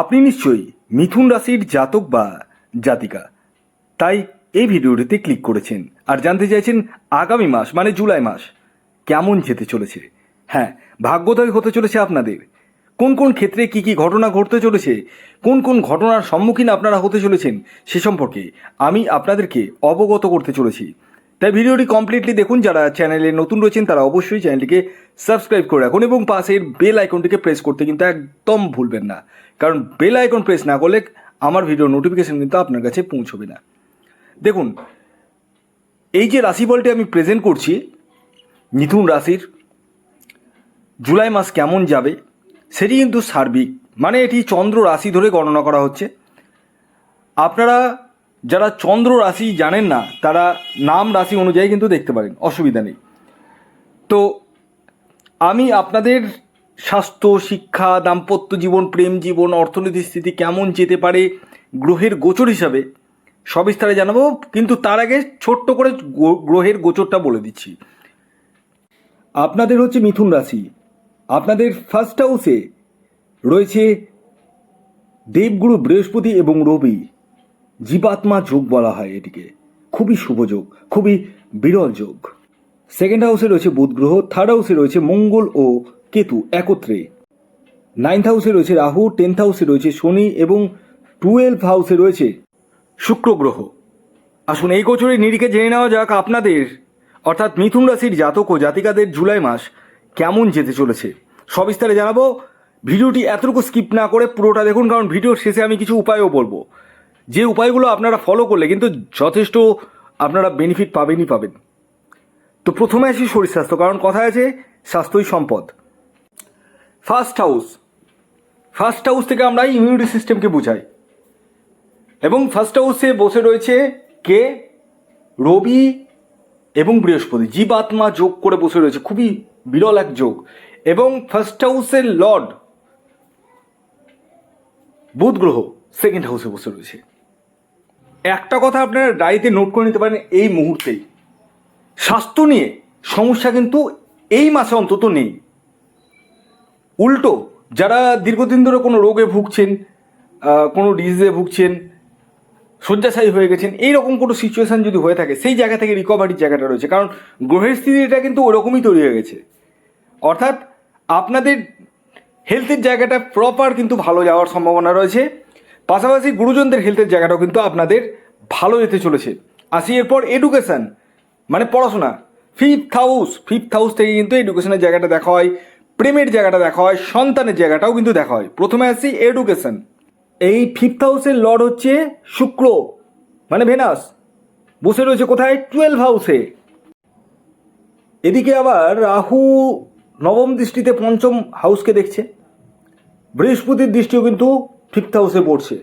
আপনি নিশ্চয়ই মিথুন রাশির জাতক বা জাতিকা। তাই এই ভিডিওটিতে ক্লিক করেছেন আর জানতে চাইছেন আগামী মাস মানে জুলাই মাস, কেমন যেতে চলেছে? হ্যাঁ ভাগ্যদয় হতে চলেছে আপনাদের। কোন কোন ক্ষেত্রে কি কি ঘটনা ঘটতে চলেছে, কোন কোন ঘটনার সম্মুখীন আপনারা হতে চলেছেন, সে সম্পর্কে আমি আপনাদেরকে অবগত করতে চলেছি। তাই ভিডিওটি কমপ্লিটলি দেখুন, যারা চ্যানেলে নতুন রয়েছেন, তারা অবশ্যই চ্যানেলটিকে সাবস্ক্রাইব করে রাখুন এবং পাশের বেল আইকনটিকে প্রেস করতে কিন্তু একদম ভুলবেন না। কারণ বেল আইকন প্রেস না করলে আমার ভিডিও নোটিফিকেশন কিন্তু আপনার কাছে পৌঁছবে না। দেখুন, এই যে রাশিফলটি আমি প্রেজেন্ট করছি, মিথুন রাশির, জুলাই মাস কেমন যাবে, সেটি কিন্তু সার্বিক। মানে এটি চন্দ্র রাশি ধরে গণনা করা হচ্ছে। আপনারা যারা চন্দ্র রাশি জানেন না, তারা নাম রাশি অনুযায়ী কিন্তু দেখতে পারেন, অসুবিধা নেই। তো, আমি আপনাদের স্বাস্থ্য, শিক্ষা, দাম্পত্য জীবন, প্রেম জীবন, অর্থনৈতিক স্থিতি কেমন যেতে পারে গ্রহের গোচর হিসাবে সবিস্তারে জানাব, কিন্তু তার আগে ছোট্ট করে গ্রহের গোচরটা বলে দিচ্ছি। আপনাদের হচ্ছে মিথুন রাশি। আপনাদের ফার্স্ট হাউসে রয়েছে দেবগুরু বৃহস্পতি এবং রবি। জীবাত্মা যোগ বলা হয় এটিকে। খুবই শুভ যোগ, খুবই বিরল যোগ। সেকেন্ড হাউসে রয়েছে বুধ গ্রহ থার্ড হাউসে রয়েছে মঙ্গল ও কেতু একত্রে। নাইন্থ হাউসে রয়েছে রাহু টেন্থ হাউসে রয়েছে শনি এবং টুয়েলভ হাউসে রয়েছে শুক্র গ্রহ। আসুন এই গোচরের নিরিখে জেনে নেওয়া যাক আপনাদের, অর্থাৎ মিথুন রাশির জাতক ও জাতিকাদের জুলাই মাস কেমন যেতে চলেছে। সবিস্তারে জানাব, ভিডিওটি এতটুকু স্কিপ না করে পুরোটা দেখুন, কারণ ভিডিওর শেষে আমি কিছু উপায়ও বলব। যে উপায়গুলো আপনারা ফলো করলে কিন্তু যথেষ্ট আপনারা বেনিফিট পাবেনই পাবেন। তো প্রথমে আসি শরীর স্বাস্থ্য, কারণ কথা আছে স্বাস্থ্যই সম্পদ। ফার্স্ট হাউস ফার্স্ট হাউস থেকে আমরা ইমিউনিটি সিস্টেমকে বোঝাই। এবং ফার্স্ট হাউসে বসে রয়েছে কে? রবি এবং বৃহস্পতি। জীবাত্মা যোগ করে বসে রয়েছে। খুবই বিরল এক যোগ। এবং ফার্স্ট হাউসের লর্ড বুধ গ্রহ সেকেন্ড হাউসে বসে রয়েছে। একটা কথা আপনারা ডায়েরিতে নোট করে নিতে পারেন এই মুহূর্তেই। স্বাস্থ্য নিয়ে সমস্যা কিন্তু এই মাসে অন্তত নেই। উল্টো, যারা দীর্ঘদিন ধরে কোনো রোগে ভুগছেন কোনো ডিজিজে ভুগছেন, শয্যাশায়ী হয়ে গেছেন, এইরকম কোনো সিচুয়েশান যদি হয়ে থাকে, সেই জায়গা থেকে রিকভারির জায়গাটা রয়েছে। কারণ গ্রহের স্থিতিটা কিন্তু ওরকমই তৈরি হয়ে গেছে। অর্থাৎ আপনাদের হেলথের জায়গাটা প্রপার কিন্তু ভালো যাওয়ার সম্ভাবনা রয়েছে। পাশাপাশি গুরুজনদের হেলথের জায়গাটাও কিন্তু আপনাদের ভালো যেতে চলেছে। আসি এরপর এডুকেশান মানে পড়াশোনা। ফিফথ হাউস ফিফথ হাউস থেকে কিন্তু এডুকেশনের জায়গাটা দেখা হয়। প্রেমের জায়গাটা দেখা হয়, সন্তানের জায়গাটাও কিন্তু দেখা হয়। প্রথমে আসি এডুকেশন এই ফিফথ হাউসের লর্ড হচ্ছে শুক্র মানে ভেনাস। বসে রয়েছে কোথায়? টুয়েলভ হাউসে এদিকে আবার রাহু নবম দৃষ্টিতে পঞ্চম হাউসকে দেখছে। বৃহস্পতির দৃষ্টিও কিন্তু ফিফথ হাউসে পড়ছে।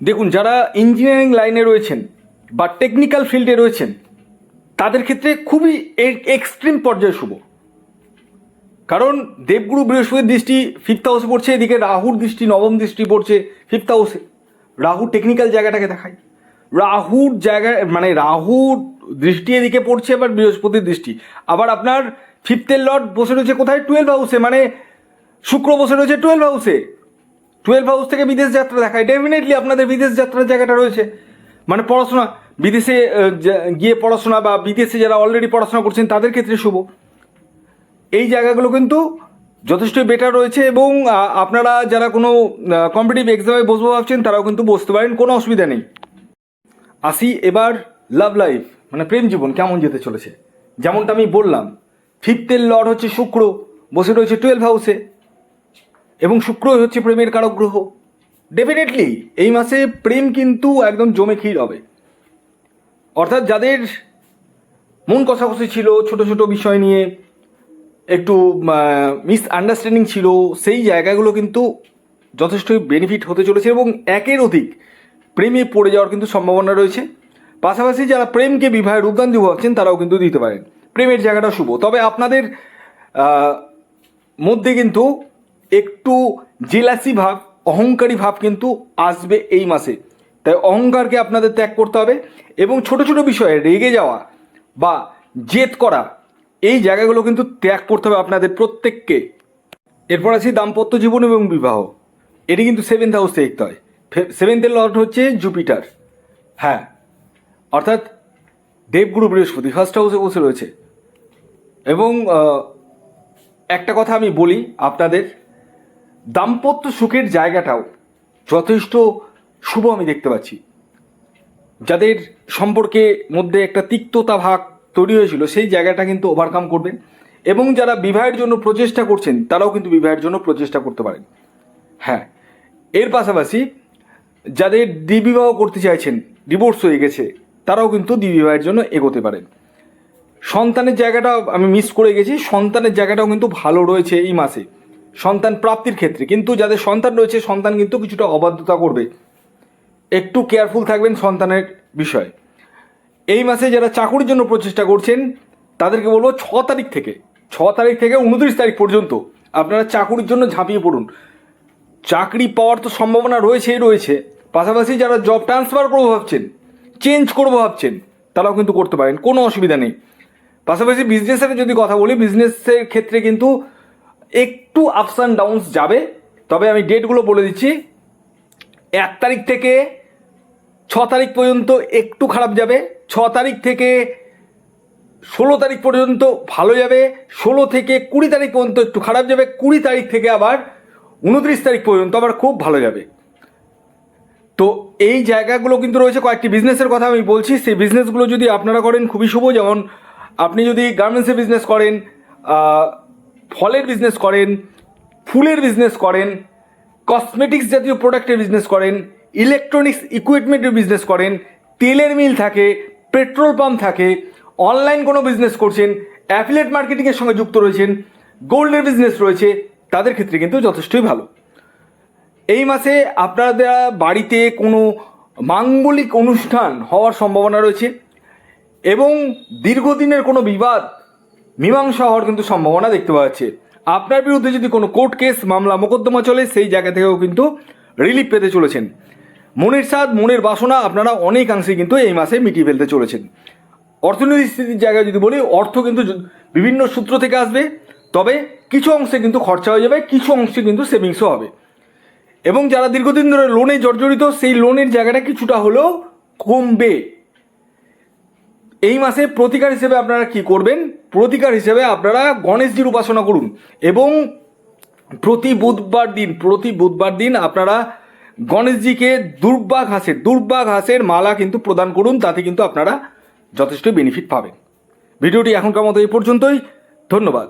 দেখুন, যারা ইঞ্জিনিয়ারিং লাইনে রয়েছেন বা টেকনিক্যাল ফিল্ডে রয়েছেন, তাদের ক্ষেত্রে খুবই এক্সট্রিম পর্যায়ে শুভ। কারণ দেবগুরু বৃহস্পতির দৃষ্টি ফিফথ হাউসে পড়ছে, এদিকে রাহুর দৃষ্টি, নবম দৃষ্টি পড়ছে ফিফথ হাউসে রাহু টেকনিক্যাল জায়গাটাকে দেখায়। রাহুর জায়গা মানে রাহুর দৃষ্টি এদিকে পড়ছে এবার বৃহস্পতির দৃষ্টি। আবার আপনার ফিফথের লর্ড বসে রয়েছে কোথায়? টুয়েলভ হাউসে মানে শুক্র বসে রয়েছে টুয়েলভ হাউসে টুয়েলভ হাউস থেকে বিদেশ যাত্রা দেখায়। ডেফিনেটলি আপনাদের বিদেশ যাত্রার জায়গাটা রয়েছে। মানে পড়াশোনা, বিদেশে গিয়ে পড়াশোনা বা বিদেশে যারা অলরেডি পড়াশোনা করছেন, তাদের ক্ষেত্রে শুভ। এই জায়গাগুলো কিন্তু যথেষ্ট বেটার রয়েছে এবং আপনারা যারা কোনো কম্পিটিভ এক্সামে বসবো ভাবছেন, তারাও কিন্তু বসতে পারেন, কোনো অসুবিধা নেই। আসি এবার লাভ লাইফ মানে প্রেম জীবন, কেমন যেতে চলেছে? যেমনটা আমি বললাম ফিফথের লর্ড হচ্ছে শুক্র, বসে রয়েছে টুয়েলভ হাউসে এবং শুক্রই হচ্ছে প্রেমের কারক গ্রহ। ডেফিনেটলি এই মাসে প্রেম কিন্তু একদম জমে ক্ষীর হবে। অর্থাৎ যাদের মন কষাকষি ছিল, ছোট ছোট বিষয় নিয়ে একটু মিস আন্ডারস্ট্যান্ডিং ছিল, সেই জায়গাগুলো কিন্তু যথেষ্টই বেনিফিট হতে চলেছে এবং একের অধিক প্রেমে পড়ে যাওয়ার কিন্তু সম্ভাবনা রয়েছে। পাশাপাশি যারা প্রেমকে বিবাহের রূপদান দিব ভাবছেন তারাও কিন্তু দিতে পারেন। প্রেমের জায়গাটা শুভ। তবে আপনাদের মধ্যে কিন্তু একটু জেলাসি ভাব, অহংকারী ভাব কিন্তু আসবে এই মাসে। তাই অহংকারকে আপনাদের ত্যাগ করতে হবে এবং ছোট ছোট বিষয়ে রেগে যাওয়া বা জেদ করা এই জায়গাগুলো কিন্তু ত্যাগ করতে হবে আপনাদের প্রত্যেককে। এরপর আছি দাম্পত্য জীবন এবং বিবাহ। এটি কিন্তু সেভেন্থ হাউস দেখতে হয়। সেভেন্থের লর্ড হচ্ছে জুপিটার হ্যাঁ। অর্থাৎ দেবগুরু বৃহস্পতি ফার্স্ট হাউসে বসে রয়েছে। এবং একটা কথা আমি বলি আপনাদের। দাম্পত্য সুখের জায়গাটাও যথেষ্ট শুভ আমি দেখতে পাচ্ছি। যাদের সম্পর্কে মধ্যে একটা তিক্ততা ভাগ তৈরি হয়েছিল, সেই জায়গাটা কিন্তু ওভারকাম করবেন। এবং যারা বিবাহের জন্য প্রচেষ্টা করছেন, তারাও কিন্তু বিবাহের জন্য প্রচেষ্টা করতে পারেন। হ্যাঁ এর পাশাপাশি যাদের দ্বিবিবাহ করতে চাইছেন ডিভোর্স হয়ে গেছে, তারাও কিন্তু দ্বিবিবাহের জন্য এগোতে পারেন। সন্তানের জায়গাটা আমি মিস করে গেছি, সন্তানের জায়গাটাও কিন্তু ভালো রয়েছে এই মাসে। সন্তান প্রাপ্তির ক্ষেত্রে, কিন্তু যাদের সন্তান রয়েছে, সন্তান কিন্তু কিছুটা অবাধ্যতা করবে। একটু কেয়ারফুল থাকবেন সন্তানের বিষয়ে। এই মাসে যারা চাকুরির জন্য প্রচেষ্টা করছেন, তাদেরকে বলব ছ তারিখ থেকে, ছ তারিখ থেকে উনত্রিশ তারিখ পর্যন্ত আপনারা চাকুরির জন্য ঝাঁপিয়ে পড়ুন। চাকরি পাওয়ার তো সম্ভাবনা রয়েছেই রয়েছে। পাশাপাশি যারা জব ট্রান্সফার করব ভাবছেন, চেঞ্জ করব ভাবছেন, তারাও কিন্তু করতে পারেন, কোনো অসুবিধা নেই। পাশাপাশি বিজনেসের যদি কথা বলি বিজনেসের ক্ষেত্রে কিন্তু একটু আপস অ্যান্ড ডাউনস যাবে। তবে আমি ডেটগুলো বলে দিচ্ছি, এক তারিখ থেকে ছ তারিখ পর্যন্ত একটু খারাপ যাবে, ছ তারিখ থেকে ষোলো তারিখ পর্যন্ত ভালো যাবে, ষোলো থেকে কুড়ি তারিখ পর্যন্ত একটু খারাপ যাবে, কুড়ি তারিখ থেকে আবার উনত্রিশ তারিখ পর্যন্ত আবার খুব ভালো যাবে। তো এই জায়গাগুলো কিন্তু রয়েছে, কয়েকটি বিজনেসের কথা আমি বলছি, সেই বিজনেসগুলো যদি আপনারা করেন খুবই শুভ, যেমন আপনি যদি গার্মেন্টসের বিজনেস করেন ফলের বিজনেস করেন, ফুলের বিজনেস করেন কসমেটিক্স জাতীয় প্রোডাক্টের বিজনেস করেন ইলেকট্রনিক্স ইকুইপমেন্টের বিজনেস করেন, তেলের মিল থাকে পেট্রোল পাম্প থাকে অনলাইন কোনো বিজনেস করছেন অ্যাফিলেট মার্কেটিংয়ের সঙ্গে যুক্ত রয়েছেন গোল্ডের বিজনেস রয়েছে, তাদের ক্ষেত্রে কিন্তু যথেষ্টই ভালো। এই মাসে আপনাদের বাড়িতে কোনো মাঙ্গলিক অনুষ্ঠান হওয়ার সম্ভাবনা রয়েছে এবং দীর্ঘদিনের কোনো বিবাদ, মীমাংসা হওয়ার কিন্তু সম্ভাবনা দেখতে পাওয়া যাচ্ছে। আপনার বিরুদ্ধে যদি কোনো কোর্ট কেস মামলা, মোকদ্দমা চলে, সেই জায়গা থেকেও কিন্তু রিলিফ পেতে চলেছেন। মনের স্বাদ মনের বাসনা আপনারা অনেকাংশে কিন্তু এই মাসে মিটিয়ে ফেলতে চলেছেন। অর্থনৈতিক স্থিতির জায়গায় যদি বলি, অর্থ কিন্তু বিভিন্ন সূত্র থেকে আসবে, তবে কিছু অংশে কিন্তু খরচা হয়ে যাবে, কিছু অংশে কিন্তু সেভিংসও হবে। এবং যারা দীর্ঘদিন ধরে লোনে জর্জরিত, সেই লোনের জায়গাটা কিছুটা হলেও কমবে। এই মাসে প্রতিকার হিসেবে আপনারা কি করবেন? প্রতিকার হিসেবে আপনারা গণেশজির উপাসনা করুন এবং প্রতি বুধবার দিন, প্রতি বুধবার দিন আপনারা গণেশজিকে দুর্বা ঘাসের দুর্বা ঘাসের মালা কিন্তু প্রদান করুন, তাতে কিন্তু আপনারা যথেষ্ট বেনিফিট পাবেন। ভিডিওটি এখনকার মতো এই পর্যন্তই। ধন্যবাদ।